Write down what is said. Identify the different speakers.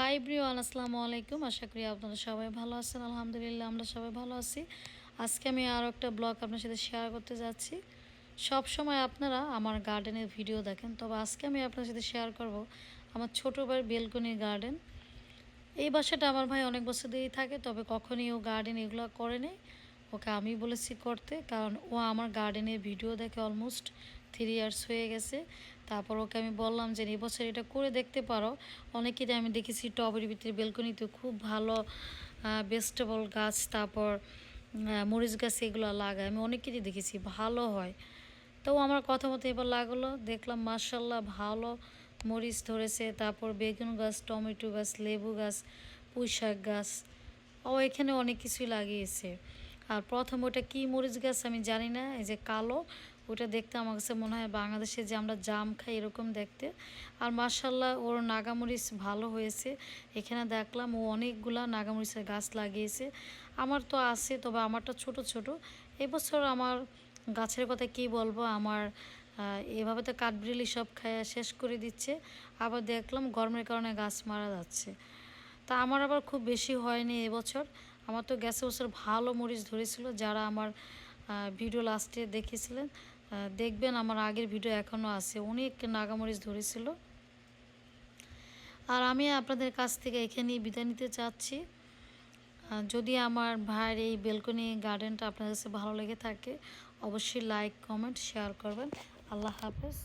Speaker 1: High ব্রিওয়ান আসসালামু আলাইকুম আশা করি আপনারা সবাই ভালো আছেন। আলহামদুলিল্লাহ, আমরা সবাই ভালো আছি। আজকে আমি আরও একটা ব্লগ আপনার সাথে শেয়ার করতে যাচ্ছি। সব সময় আপনারা আমার গার্ডেনের ভিডিও দেখেন, তবে আজকে আমি আপনার সাথে শেয়ার করব আমার ছোটো ভাইয়ের বেলকনির গার্ডেন এই বাসাটা আমার ভাই অনেক বছর দিয়েই থাকে, তবে কখনই ও গার্ডেন এগুলো করেনি ওকে আমি বলেছি করতে, কারণ ও আমার গার্ডেনের ভিডিও দেখে অলমোস্ট থ্রি ইয়ার্স হয়ে গেছে। তারপর ওকে আমি বললাম যে এবছর এটা করে দেখতে পারো। অনেকেরই আমি দেখেছি টবের ভিতরে বেলকনিতে খুব ভালো ভেজিটেবল গাছ, তারপর মরিচ গাছ এগুলো লাগায়। আমি অনেকেরই দেখেছি ভালো হয়। তো আমার কথা মতো এবার লাগল। দেখলাম মার্শাল্লাহ ভালো মরিচ ধরেছে। তারপর বেগুন গাছ, টমেটো গাছ, লেবু গাছ, পুঁই শাক গাছ, ও এখানে অনেক কিছুই লাগিয়েছে। আর প্রথম ওটা কী মরিচ গাছ আমি জানি না, এই যে কালো। ওটা দেখতে আমার কাছে মনে হয় বাংলাদেশে যে আমরা জাম খাই এরকম দেখতে। আর মার্শাল্লাহ ওর নাগামরিচ ভালো হয়েছে। এখানে দেখলাম ও অনেকগুলা নাগামরিচের গাছ লাগিয়েছে। আমার তো আছে, তবে আমারটা ছোট ছোট। এবছর আমার গাছের কথা কি বলব? আমার এভাবে তো কাঠবিড়ালি সব খায় শেষ করে দিচ্ছে। আবার দেখলাম গরমের কারণে গাছ মারা যাচ্ছে। তা আমার আবার খুব বেশি হয়নি এবছর। আমার তো গ্যাসে বছর ভালো মরিচ ধরেছিল, যারা আমার ভিডিও লাস্টে দেখেছিলেন। দেখবেন আমার আগের ভিডিও এখনও আছে। অনেক নাগামরিচ ধরেছিল। আর আমি আপনাদের কাছ থেকে এখানে বিদায় নিতে চাচ্ছি। যদি আমার ভাইয়ের এই বেলকনি গার্ডেনটা আপনার কাছে ভালো লেগে থাকে, অবশ্যই লাইক কমেন্ট শেয়ার করবেন। আল্লাহ হাফেজ।